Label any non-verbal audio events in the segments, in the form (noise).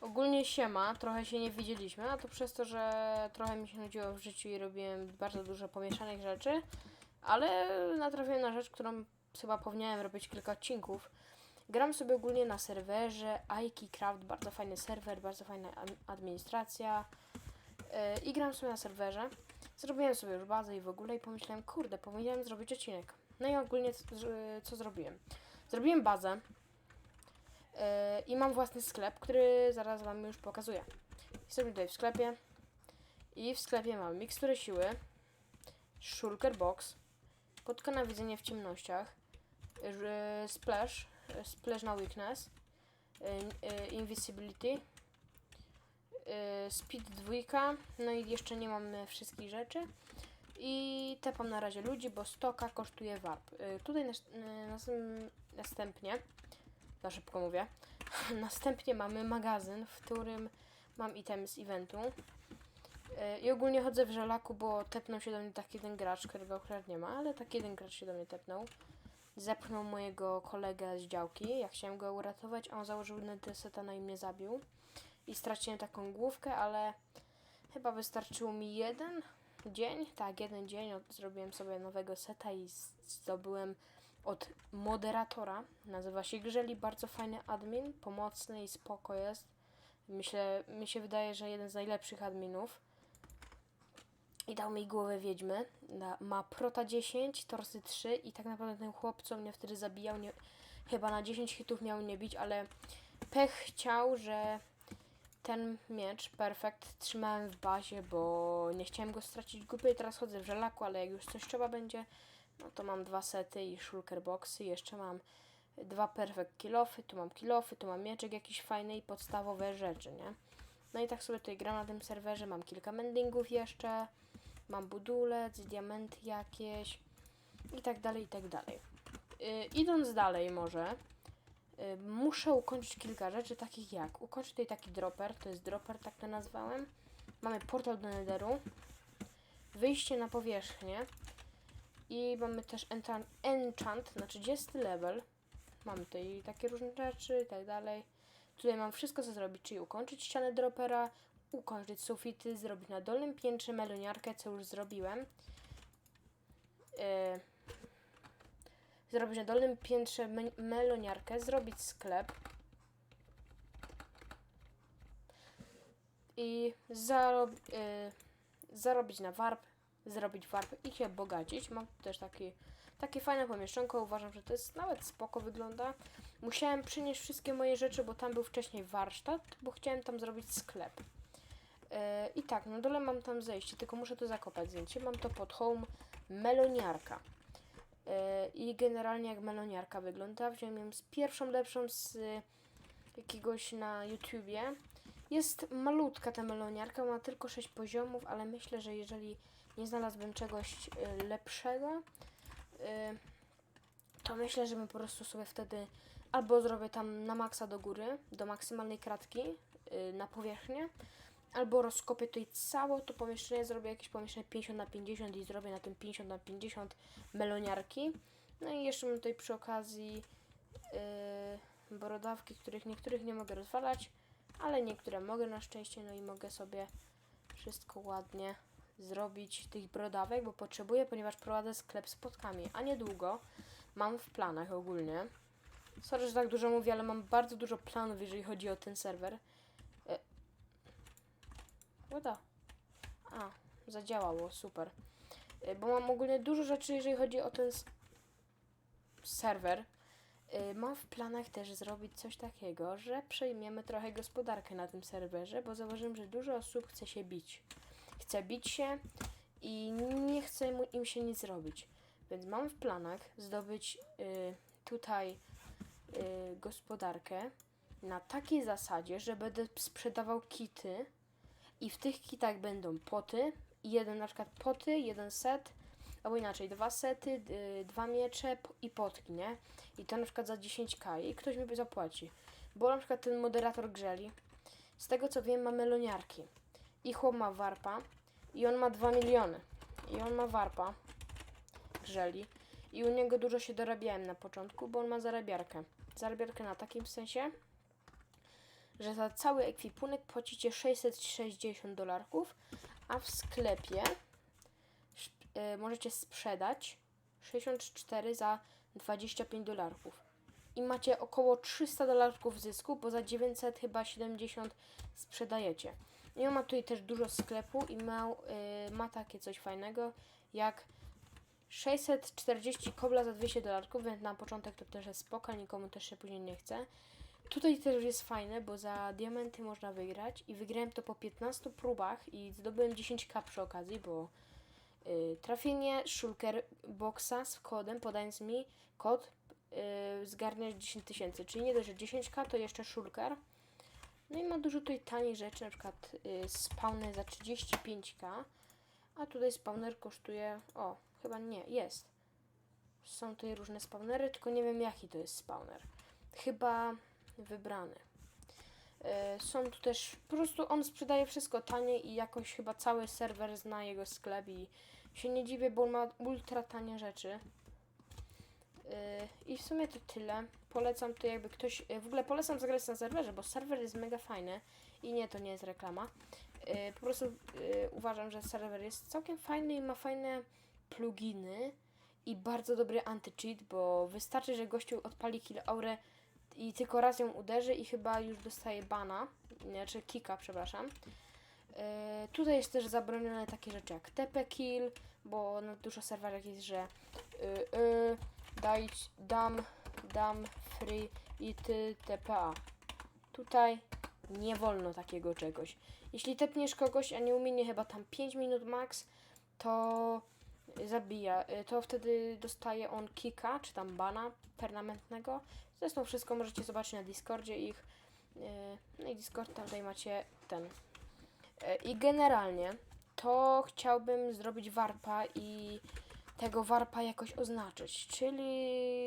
Ogólnie siema, trochę się nie widzieliśmy, a to przez to, że trochę mi się nudziło w życiu i robiłem bardzo dużo pomieszanych rzeczy, ale natrafiłem na rzecz, którą chyba powinienem robić kilka odcinków. Gram sobie ogólnie na serwerze IKeyCraft, bardzo fajny serwer, bardzo fajna administracja yy, i gram sobie na serwerze. Zrobiłem sobie już bazę i w ogóle i pomyślałem, kurde, powinienem zrobić odcinek. No i ogólnie co, co zrobiłem? Zrobiłem bazę, I mam własny sklep, który zaraz Wam już pokazuję. Jestem tutaj w sklepie. I w sklepie mam miksturę siły, shulker box, podka na widzenie w ciemnościach, yy, splash, yy, splash na weakness, yy, invisibility, speed 2, no i jeszcze nie mam wszystkich rzeczy. I tepam na razie ludzi, bo stoka kosztuje warp. Tutaj nas, następ- następnie za szybko mówię. (laughs) Następnie mamy magazyn, w którym mam itemy z eventu. Yy, I ogólnie chodzę w żelaku, bo tepnął się do mnie taki jeden gracz, którego akurat nie ma, ale taki jeden gracz się do mnie tepnął. Zepchnął mojego kolegę z działki, ja chciałem go uratować, a on założył netreseta no i mnie zabił. I straciłem taką główkę, ale chyba wystarczyło mi jeden dzień. Tak, jeden dzień zrobiłem sobie nowego seta i zdobyłem od moderatora. Nazywa się Grzeli, bardzo fajny admin, pomocny i spoko jest. Myślę, mi się wydaje, że jeden z najlepszych adminów. I dał mi głowę wiedźmy. Ma prota 10, torsy 3 i tak naprawdę ten chłop, co mnie wtedy zabijał, nie, chyba na 10 hitów miał nie bić, ale pech chciał, że ten miecz perfekt trzymałem w bazie, bo nie chciałem go stracić głupio teraz chodzę w żelaku, ale jak już coś trzeba będzie, no to mam dwa sety i shulker boxy. Jeszcze mam dwa perfect kilofy. Tu mam kilofy, tu mam mieczek jakiś fajny i podstawowe rzeczy, nie? No i tak sobie tutaj gram na tym serwerze. Mam kilka mendingów jeszcze. Mam budulec, diamenty jakieś i tak dalej, i tak dalej. Yy, idąc dalej może, yy, muszę ukończyć kilka rzeczy, takich jak ukończyć tutaj taki dropper, to jest dropper, tak to nazwałem. Mamy portal do Netheru, wyjście na powierzchnię, i mamy też enchant, enchant na 30 level. Mamy tutaj takie różne rzeczy i tak dalej. Tutaj mam wszystko co zrobić, czyli ukończyć ścianę dropera, ukończyć sufity, zrobić na dolnym piętrze meloniarkę, co już zrobiłem. Yy, zrobić na dolnym piętrze me- meloniarkę, zrobić sklep. I zarob, yy, zarobić na warp, zrobić warp i się bogacić. Mam też taki, takie fajne pomieszczonko, uważam, że to jest nawet spoko wygląda. Musiałem przynieść wszystkie moje rzeczy, bo tam był wcześniej warsztat, bo chciałem tam zrobić sklep. E, I tak, na dole mam tam zejście, tylko muszę tu zakopać zdjęcie. Mam to pod home meloniarka. E, I generalnie jak meloniarka wygląda, wziąłem ją z pierwszą lepszą z y, jakiegoś na YouTubie. Jest malutka ta meloniarka, ma tylko 6 poziomów, ale myślę, że jeżeli nie znalazłbym czegoś y, lepszego, y, to myślę, że bym po prostu sobie wtedy albo zrobię tam na maksa do góry, do maksymalnej kratki y, na powierzchnię, albo rozkopię tutaj całe to pomieszczenie, zrobię jakieś pomieszczenie 50 na 50 i zrobię na tym 50 na 50 meloniarki. No i jeszcze mam tutaj przy okazji yy, brodawki, których niektórych nie mogę rozwalać, ale niektóre mogę na szczęście, no i mogę sobie wszystko ładnie zrobić tych brodawek, bo potrzebuję, ponieważ prowadzę sklep z spotkami, a niedługo mam w planach ogólnie. Sorry, że tak dużo mówię, ale mam bardzo dużo planów, jeżeli chodzi o ten serwer. E... Woda. A, zadziałało, super. E, Bo mam ogólnie dużo rzeczy, jeżeli chodzi o ten serwer. E, Mam w planach też zrobić coś takiego, że przejmiemy trochę gospodarkę na tym serwerze, bo zauważyłem, że dużo osób chce się bić. Chce bić się i nie chce im się nic robić. Więc mam w planach zdobyć y, tutaj y, gospodarkę na takiej zasadzie, że będę sprzedawał kity i w tych kitach będą poty jeden na przykład poty, jeden set, albo inaczej, dwa sety, y, dwa miecze i potki, nie? I to na przykład za 10k i ktoś mi zapłaci. Bo na przykład ten moderator grzeli, z tego co wiem ma meloniarki i chłop ma warpa i on ma 2 miliony i on ma warpa grzeli i u niego dużo się dorabiałem na początku, bo on ma zarabiarkę. Zarabiarkę na takim sensie, że za cały ekwipunek płacicie 660 dolarków, a w sklepie e, możecie sprzedać 64 za 25 dolarków. I macie około 300 dolarków zysku, bo za 900 chyba 70 sprzedajecie. I on ma tutaj też dużo sklepu i ma, y, ma takie coś fajnego jak 640 kobla za 200 dolarków, więc na początek to też jest spoko, nikomu też się później nie chce. Tutaj też jest fajne, bo za diamenty można wygrać i wygrałem to po 15 próbach i zdobyłem 10k przy okazji, bo y, trafienie shulker boxa z kodem, podając mi kod, y, zgarniasz 10 tysięcy, czyli nie dość, że 10k to jeszcze shulker. No i ma dużo tutaj taniej rzeczy, na przykład y, spawner za 35k, a tutaj spawner kosztuje, o, chyba nie, jest. Są tutaj różne spawnery, tylko nie wiem jaki to jest spawner. Chyba wybrany. E, Są tu też, po prostu on sprzedaje wszystko taniej i jakoś chyba cały serwer zna jego sklep i się nie dziwię, bo on ma ultra tanie rzeczy. E, I w sumie to tyle. Polecam to jakby ktoś, e, w ogóle polecam zagrać na serwerze, bo serwer jest mega fajny i nie, to nie jest reklama. E, Po prostu uważam, że serwer jest całkiem fajny i ma fajne pluginy i bardzo dobry anti-cheat, bo wystarczy, że gościu odpali kill aurę i tylko raz ją uderzy i chyba już dostaje bana, znaczy kika, przepraszam. E, tutaj jest też zabronione takie rzeczy jak TP kill, bo na dużo serwerach jest, że y, y, daj, dam, dam free i ty TPA. Tutaj nie wolno takiego czegoś. Jeśli tepniesz kogoś, a nie uminie chyba tam 5 minut max, to zabija. Y, To wtedy dostaje on kika, czy tam bana permanentnego. Zresztą wszystko możecie zobaczyć na Discordzie ich. y, No i Discord tam tutaj macie ten. Y, I generalnie to chciałbym zrobić warpa i tego warpa jakoś oznaczyć. Czyli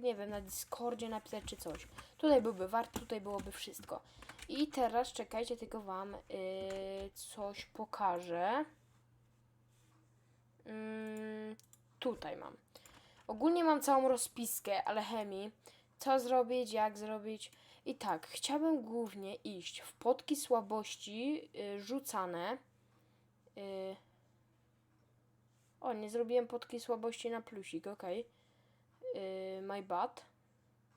nie wiem, na Discordzie napisać czy coś. Tutaj byłby warp, tutaj byłoby wszystko. I teraz czekajcie, tylko wam y, coś pokażę. Mm, tutaj mam. Ogólnie mam całą rozpiskę alchemii. Co zrobić, jak zrobić. I tak, chciałbym głównie iść w potki słabości y, rzucane. Y, o, nie zrobiłem podki słabości na plusik, ok. Yy, my bad.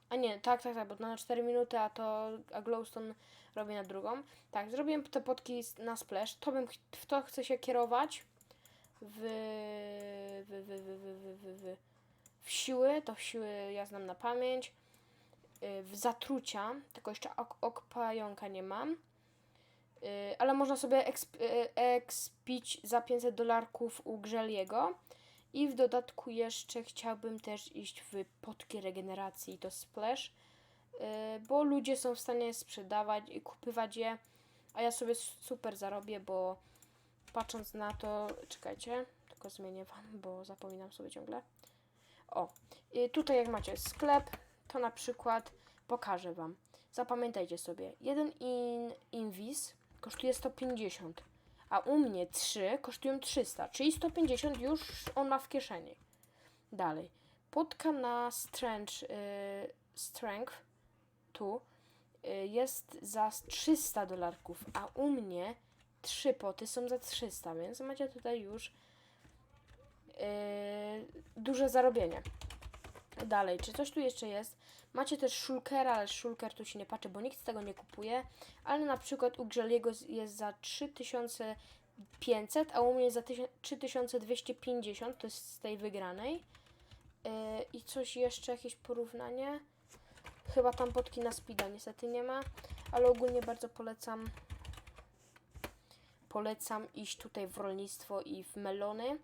A nie, tak, tak, tak, bo to na 4 minuty, a to a Glowstone robię na drugą. Tak, zrobiłem te podki na splash. To bym, w to chcę się kierować. W, w, w, w, w, w, w, w siły, to w siły ja znam na pamięć. Yy, w zatrucia, tylko jeszcze ok, ok pająka nie mam Y, ale można sobie exp, y, expić za 500 dolarków u Grzeliego. I w dodatku jeszcze chciałbym też iść w potki regeneracji, to splash, y, bo ludzie są w stanie sprzedawać i kupywać je, a ja sobie super zarobię, bo patrząc na to, czekajcie, tylko zmienię wam, bo zapominam sobie ciągle. O, tutaj jak macie sklep, to na przykład pokażę wam. Zapamiętajcie sobie, jeden in, invis kosztuje 150, a u mnie 3 kosztują 300, czyli 150 już on ma w kieszeni. Dalej, podka na strength, y, strength tu y, jest za 300 dolarków, a u mnie trzy poty są za 300, więc macie tutaj już yy, duże zarobienie. Dalej, czy coś tu jeszcze jest? Macie też Shulkera, ale Shulker tu się nie patrzy, bo nikt z tego nie kupuje. Ale na przykład u Grzeliego jest za 3500, a u mnie za 1000 3250, to jest z tej wygranej. Yy, I coś jeszcze, jakieś porównanie? Chyba tam potki na speeda niestety nie ma, ale ogólnie bardzo polecam polecam iść tutaj w rolnictwo i w melony.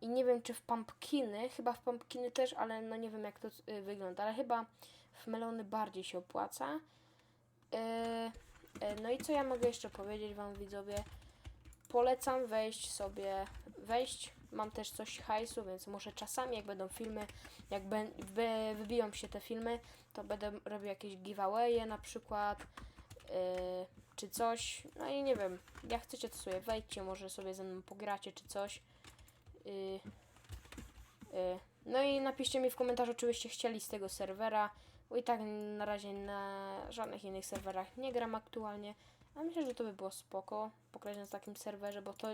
I nie wiem, czy w pumpkiny, chyba w pumpkiny też, ale no nie wiem, jak to y, wygląda, ale chyba w melony bardziej się opłaca. Y, y, no i co ja mogę jeszcze powiedzieć Wam, widzowie? Polecam wejść sobie, wejść. Mam też coś hajsu, więc może czasami, jak będą filmy, jak be, wy, wybiją się te filmy, to będę robił jakieś giveawaye na przykład, y, czy coś. No i nie wiem, jak chcecie, to sobie wejdźcie, może sobie ze mną pogracie, czy coś. Y, y, no i napiszcie mi w komentarzu, czy byście chcieli z tego serwera, Bo i tak na razie na żadnych innych serwerach nie gram aktualnie. A myślę, że to by było spoko pograć na takim serwerze, bo to,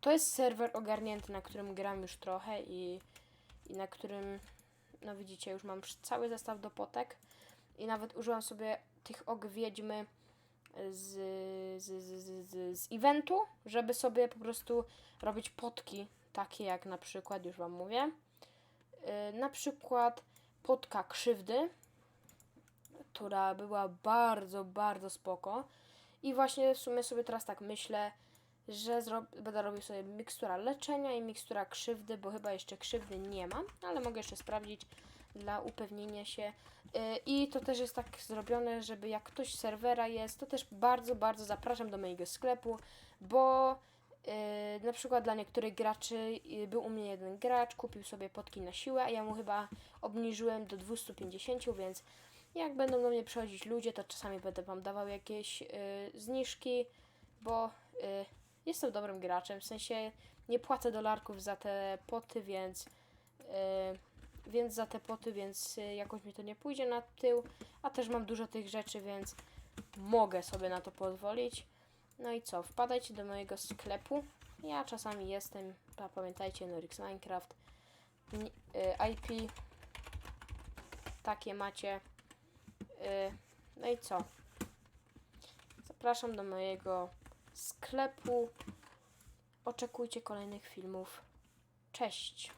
to jest serwer ogarnięty, na którym gram już trochę i, i na którym, no widzicie, już mam cały zestaw do potek. I nawet użyłam sobie tych og wiedźmy z, z, z, z, z eventu, żeby sobie po prostu robić potki, takie jak na przykład, już Wam mówię, yy, na przykład potka krzywdy, która była bardzo, bardzo spoko. I właśnie w sumie sobie teraz tak myślę, że będę robił sobie mikstura leczenia i mikstura krzywdy, bo chyba jeszcze krzywdy nie mam, ale mogę jeszcze sprawdzić dla upewnienia się. Yy, I to też jest tak zrobione, żeby jak ktoś serwera jest, to też bardzo, bardzo zapraszam do mojego sklepu, bo yy, na przykład dla niektórych graczy yy, był u mnie jeden gracz, kupił sobie potki na siłę, a ja mu chyba obniżyłem do 250, więc jak będą do mnie przychodzić ludzie, to czasami będę wam dawał jakieś yy, zniżki, bo yy, jestem dobrym graczem, w sensie nie płacę dolarków za te poty, więc yy, więc za te poty, więc y, jakoś mi to nie pójdzie na tył, a też mam dużo tych rzeczy, więc mogę sobie na to pozwolić. No i co, wpadajcie do mojego sklepu. Ja czasami jestem, pa- pamiętajcie, Norix Minecraft. Ni- y, IP takie macie. Y, No i co? Zapraszam do mojego sklepu. Oczekujcie kolejnych filmów. Cześć!